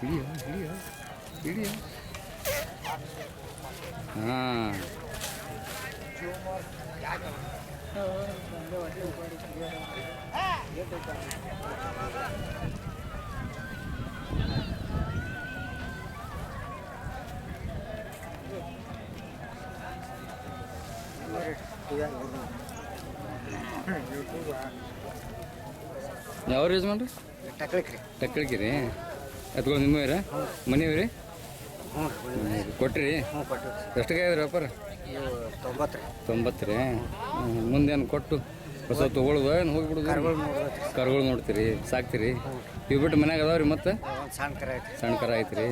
ಹಿಡಿಯೋ ಹಿಡಿಯ ಹಿಡಿಯ ಹಾಂ ಯಾವ ಯೂಸ್ ಮಾಡ್ರಿ ಟಕ್ಳಿಕ್ರಿ ಟಕ್ಕಳಿಕಿರಿ ಎತ್ಗಳು ನಿಮ್ಮವ್ರ ಮನೆಯವ್ರಿ? ಕೊಟ್ಟಿರಿ? ಎಷ್ಟು ವ್ಯಾಪಾರ? ಇವು ತೊಂಬತ್ತು ರೀ. ತೊಂಬತ್ತು ರೀ? ಮುಂದೇನು ಕೊಟ್ಟು? ಹೊಸ ತೊಗೊಳ್ದ ಏನು ಹೋಗ್ಬಿಡುದು? ಕರ್ಗಳು ನೋಡ್ತೀರಿ ಸಾಕ್ತೀರಿ? ಇವು ಬಿಟ್ಟು ಮನ್ಯಾಗ ಅದಾವ್ರಿ ಮತ್ತೆ? ಸಣ್ಣ ಕರ ಸಣ್ಣ ಕರ ಐತ್ರಿ.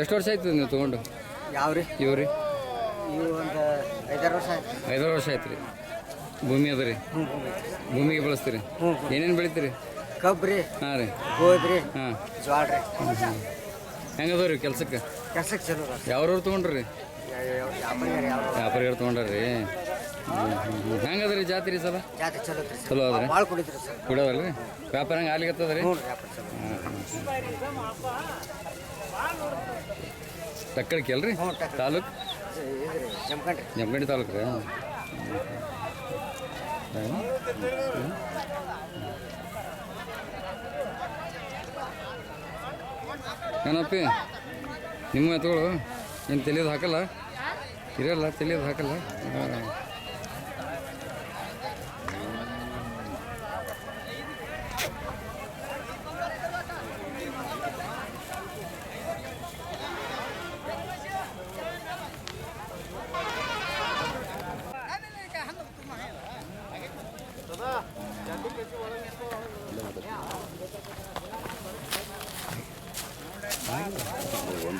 ಎಷ್ಟು ವರ್ಷ ಆಯ್ತು ನೀವು ತೊಗೊಂಡು? ಯಾವ ರೀ? ಇವ್ರಿ ಒಂದು ಐದಾರು ವರ್ಷ ಆಯ್ತು. ಐದಾರು ವರ್ಷ ಆಯ್ತು ರೀ. ಭೂಮಿ ಅದ ರೀ? ಭೂಮಿಗೆ ಬಳಸ್ತೀರಿ? ಏನೇನು ಬೆಳಿತೀರಿ? ಕಬ್ಬು ರೀ ಹಾಂ ರೀ. ಗೋಧಿ ಹಾಂ. ಜ್ವಾಳ ರೀ ಹೆಂಗದವ ರೀ ಕೆಲ್ಸಕ್ಕೆ? ಕೆಲ್ಸಕ್ಕೆ ಚಲೋ ಯಾವ್ರವ್ರು ತೊಗೊಂಡ್ರಿ ವ್ಯಾಪಾರಿಗಳು ತೊಗೊಂಡ್ರಿ ಹೆಂಗದ ರೀ ಜಾತಿ ರೀ ಸಲ? ಜಾತಿ ಚಲೋ ಐತ್ರಿ ಚಲೋ ಅದ್ರಿ ಭಾಳ ಕುಡಿದ್ರಿ ಸರ್. ಕುಡಿಯೋದಲ್ರಿ ವ್ಯಾಪಾರ ಹಂಗೆ ಆಗ್ಲಿಕತ್ತದ ರೀ? ಟಕ್ಕಳಿಕೆ ಅಲ್ರಿ ತಾಲೂಕು? ಜಮಖಂಡಿ ಜಮಖಂಡಿ ತಾಲೂಕು ರೀ ಏನಪ್ಪಿ? ನಿಮ್ಮ ಎತ್ತುಗಳು ಏನು ತಲೆದು ಹಾಕಲ್ಲ? ಇರಲ್ಲ ತಲೆದು ಹಾಕಲ್ಲ.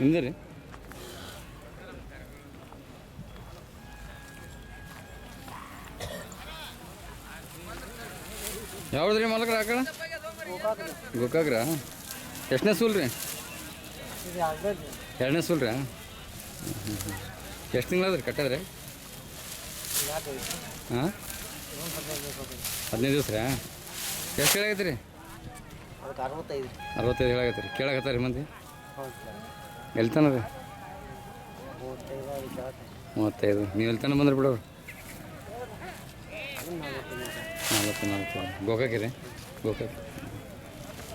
ನಿಮ್ದು ರೀ? ಯಾವ್ದ್ರಿ ಮಾಲಕ್ರ ಕಡೆ? ಗೋಕಾಕ್ರ? ಎಷ್ಟನೇ ಸೂಲ್ ರೀ? ಎರಡನೇ ಸೂಲ್ ರೀ ಎಷ್ಟು ತಿಂಗಳಾದ್ರಿ ಕಟ್ಟದ್ರಿ? ಹಾಂ ಹದಿನೈದು ದಿವಸ ರೀ ಎಷ್ಟು ಹೇಳಾಗೈತೆ ರೀ ಅರವತ್ತೈದು. ಅರವತ್ತೈದು ಹೇಳಾಗತ್ತೆ ರೀ ಕೇಳಾಕತ್ತಾರ ರೀ ಮಂದಿ? ಎಲ್ತಾನ ರೀ ಮೂವತ್ತೈದು. ನೀವು ಎಲ್ತಾನ ಬಂದ್ರೆ ಬಿಡೋರು ನಾಲ್ಕು ನಾಲ್ಕು. ಗೋಕಾಕಿ ರೀ ಗೋಕಾಕ್.